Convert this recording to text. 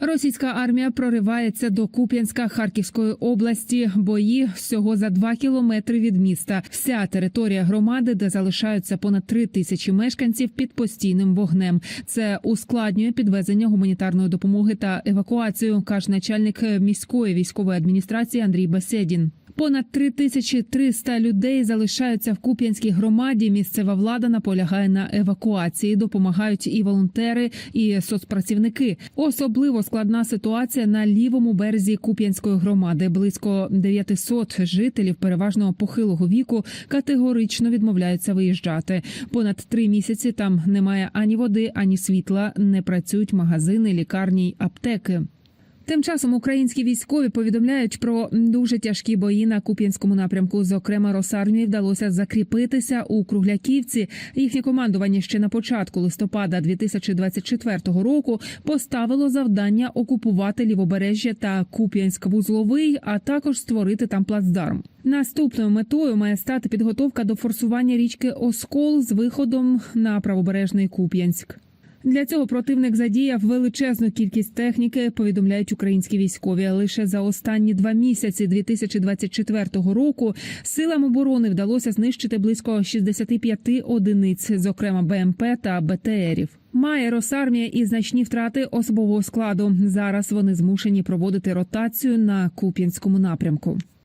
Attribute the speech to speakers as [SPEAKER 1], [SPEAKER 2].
[SPEAKER 1] Російська армія проривається до Куп'янська Харківської області. Бої всього за два кілометри від міста. Вся територія громади, де залишаються понад три тисячі мешканців під постійним вогнем. Це ускладнює підвезення гуманітарної допомоги та евакуацію, каже начальник міської військової адміністрації Андрій Беседін. Понад 3300 людей залишаються в Куп'янській громаді. Місцева влада наполягає на евакуації. Допомагають і волонтери, і соцпрацівники. Особливо складна ситуація на лівому березі Куп'янської громади. Близько 900 жителів, переважно похилого віку, категорично відмовляються виїжджати. Понад три місяці там немає ані води, ані світла. Не працюють магазини, лікарні й аптеки. Тим часом українські військові повідомляють про дуже тяжкі бої на Куп'янському напрямку. Зокрема, Росармії вдалося закріпитися у Кругляківці. Їхнє командування ще на початку листопада 2024 року поставило завдання окупувати лівобережжя та Куп'янськ-Вузловий, а також створити там плацдарм. Наступною метою має стати підготовка до форсування річки Оскол з виходом на правобережний Куп'янськ. Для цього противник задіяв величезну кількість техніки. Повідомляють українські військові. Лише за останні два місяці 2024 року силам оборони вдалося знищити близько 65 одиниць, зокрема БМП та БТРів. Має Росармія і значні втрати особового складу. Зараз вони змушені проводити ротацію на Куп'янському напрямку.